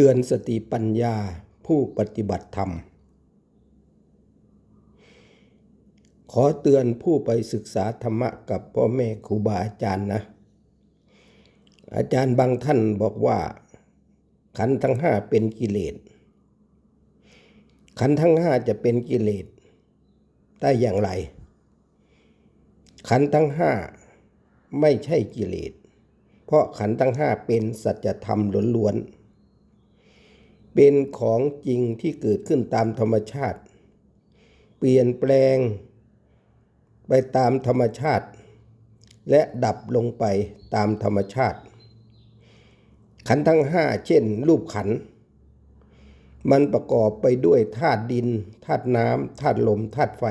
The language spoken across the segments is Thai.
เตือนสติปัญญาผู้ปฏิบัติธรรม ขอเตือนผู้ไปศึกษาธรรมะกับพ่อแม่ครูบาอาจารย์นะ อาจารย์บางท่านบอกว่า ขันธ์ทั้งห้าเป็นกิเลส ขันธ์ทั้งห้าจะเป็นกิเลสได้อย่างไร ขันธ์ทั้งห้าไม่ใช่กิเลส เพราะขันธ์ทั้งห้าเป็นสัจธรรมล้วนๆ เป็นของจริงที่เกิดขึ้นตามธรรมชาติ เปลี่ยนแปลง ไปตามธรรมชาติ และดับลงไปตามธรรมชาติ ขันทั้งห้าเช่น รูปขัน มันประกอบไปด้วยธาตุดินธาตุน้ำธาตุลมธาตุไฟ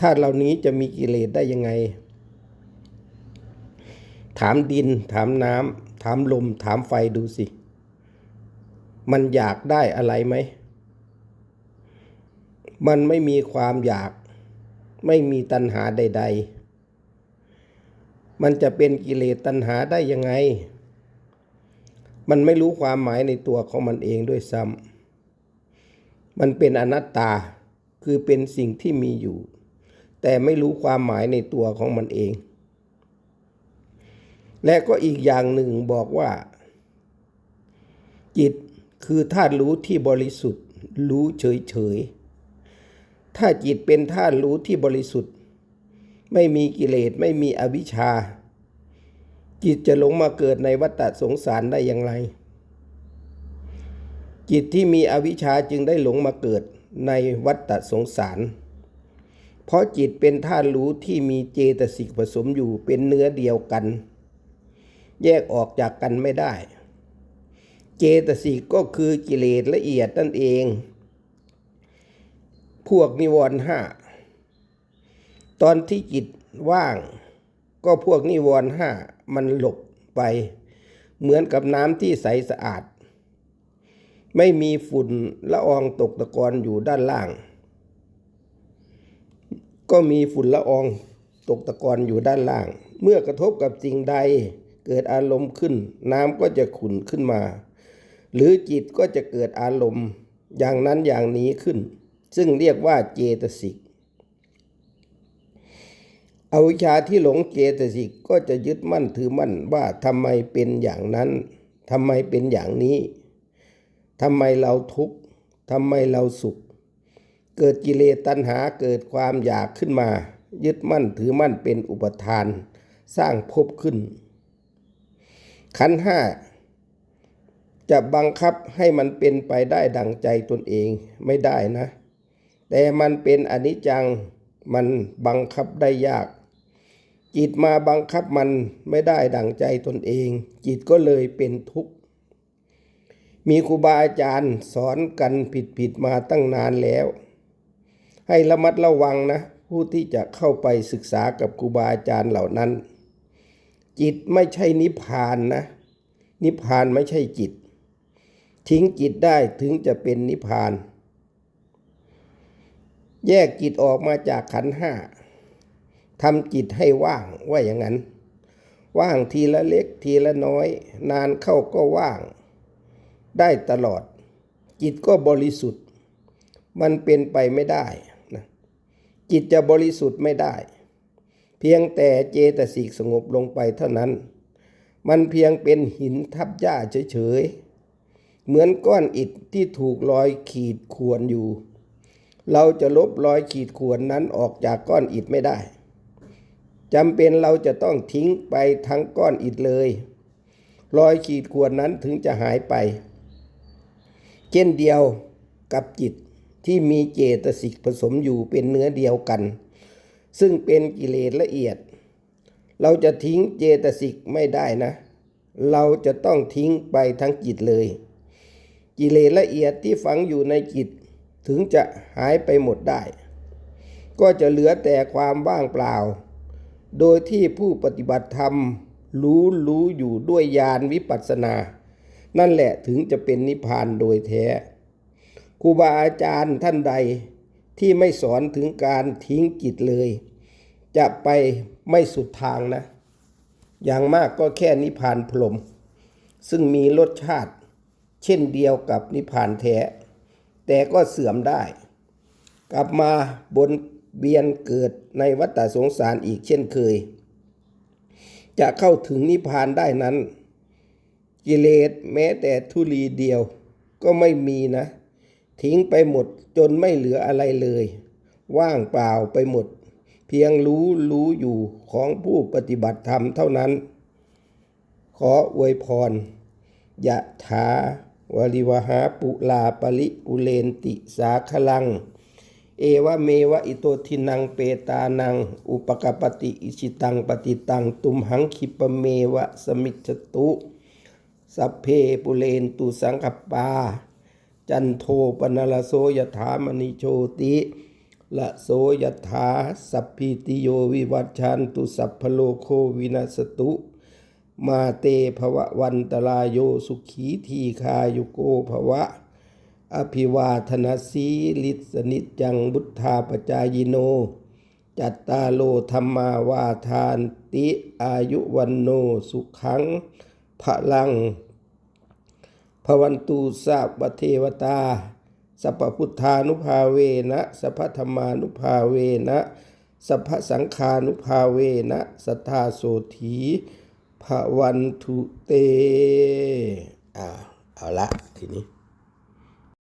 ธาตุเหล่านี้จะมีกิเลสได้ยังไง ถามดิน ถามน้ำถามลม ถามไฟดูสิ มันอยากได้อะไรไหม มันไม่มีความอยาก ไม่มีตัณหาใด ๆ มันจะเป็นกิเลสตัณหาได้ยังไง มันไม่รู้ความหมายในตัวของมันเองด้วยซ้ำมันเป็นอนัตตา คือเป็นสิ่งที่มีอยู่ แต่ไม่รู้ความหมายในตัวของมันเอง และก็อีกอย่างหนึ่งบอกว่าจิต คือธาตุรู้ที่บริสุทธิ์ รู้เฉยๆถ้าจิตเป็นธาตุรู้ที่บริสุทธิ์ ไม่มีกิเลสไม่มีอวิชชา จิตจะหลงมาเกิดในวัฏสงสารได้อย่างไร จิตที่มีอวิชชาจึงได้หลงมาเกิดในวัฏสงสาร เพราะจิตเป็นธาตุรู้ที่มีเจตสิกผสมอยู่เป็นเนื้อเดียวกัน แยกออกจากกันไม่ได้ เจตสิกก็คือกิเลสละเอียดนั่นเอง พวกนิวรณ์ห้าตอนที่จิตว่าง ก็พวกนิวรณ์ห้ามันหลบไป เหมือนกับน้ำที่ใสสะอาด ไม่มีฝุ่นละอองตกตะกอนอยู่ด้านล่าง ก็มีฝุ่นละอองตกตะกอนอยู่ด้านล่าง เมื่อกระทบกับสิ่งใดเกิดอารมณ์ขึ้น น้ำก็จะขุ่นขึ้นมา หรือจิตก็จะเกิดอารมณ์อย่างนั้นอย่างนี้ขึ้น ซึ่งเรียกว่าเจตสิก อวิชชาที่หลงเจตสิกก็จะยึดมั่นถือมั่นว่าทำไมเป็นอย่างนั้นทำไมเป็นอย่างนี้ทำไมเราทุกข์ทำไมเราสุข เกิดกิเลสตัณหาเกิดความอยากขึ้นมา ยึดมั่นถือมั่นเป็นอุปทาน สร้างภพขึ้น ขันห้า จะบังคับให้มันเป็นไปได้ดังใจตนเองไม่ได้นะ แต่มันเป็นอนิจจังมันบังคับได้ยาก จิตมาบังคับมันไม่ได้ดังใจตนเอง จิตก็เลยเป็นทุกข์ มีครูบาอาจารย์สอนกันผิดผิดมาตั้งนานแล้ว ให้ระมัดระวังนะ ผู้ที่จะเข้าไปศึกษากับครูบาอาจารย์เหล่านั้น จิตไม่ใช่นิพพานนะ นิพพานไม่ใช่จิต ทิ้งจิตได้ถึงจะเป็นนิพพาน แยกจิตออกมาจากขันห้าทำจิตให้ว่างว่าอย่างนั้น ว่างทีละเล็กทีละน้อย นานเข้าก็ว่าง ได้ตลอด จิตก็บริสุทธิ์ มันเป็นไปไม่ได้นะจิตจะบริสุทธิ์ไม่ได้ เพียงแต่เจตสิกสงบลงไปเท่านั้น มันเพียงเป็นหินทับหญ้าเฉยๆ เหมือนก้อนอิฐที่ถูกรอยขีดข่วนอยู่ เราจะลบรอยขีดข่วนนั้นออกจากก้อนอิฐไม่ได้จำเป็นเราจะต้องทิ้งไปทั้งก้อนอิฐเลย รอยขีดข่วนนั้นถึงจะหายไป เช่นเดียวกับจิตที่มีเจตสิกผสมอยู่เป็นเนื้อเดียวกัน ซึ่งเป็นกิเลสละเอียด เราจะทิ้งเจตสิกไม่ได้นะ เราจะต้องทิ้งไปทั้งจิตเลย กิเลสละเอียดที่ฝังอยู่ในจิต ถึงจะหายไปหมดได้ ก็จะเหลือแต่ความว่างเปล่า โดยที่ผู้ปฏิบัติธรรมรู้รู้อยู่ด้วยญาณวิปัสสนา นั่นแหละถึงจะเป็นนิพพานโดยแท้ครูบาอาจารย์ท่านใดที่ไม่สอนถึงการทิ้งจิตเลย จะไปไม่สุดทางนะ อย่างมากก็แค่นิพพานพรม ซึ่งมีรสชาติ เช่นเดียวกับนิพพานแท้ แต่ก็เสื่อมได้ กลับมาบนเบียนเกิดในวัฏสงสารอีกเช่นเคย จะเข้าถึงนิพพานได้นั้น กิเลสแม้แต่ทุลีเดียวก็ไม่มีนะ ทิ้งไปหมดจนไม่เหลืออะไรเลย ว่างเปล่าไปหมด เพียงรู้รู้อยู่ของผู้ปฏิบัติธรรมเท่านั้น ขออวยพรยะถา วริวหาปุลาปริปุเรนติสาคลัง เอวะเมวะอิโตทินังเปตานัง อุปกปปติอิชิตังปฏิตัง ตุมหังคิปเมวะสมิจตุสัพเพปุเรนตุสังคปา จันโทปนลโสยถามณิโชติละโสยถาสัพพิติโยวิวัชชันตุสัพพโลโควินัสตุ มาเตภวะวันตรายโยสุขีทีคายุโกภวะ อภิวาทนาสีลิสนิจังบุทธาปจายโน จัตตาโลธรรมาวาทานติอายุวันโนสุขังพลังพวันตูสาบเทวตา สัพพุทธานุภาเวนะสัพพธรรมานุภาเวนะสัพพสังฆานุภาเวนะสัทธาโสถี พวันทุเต อ่า เอาละทีนี้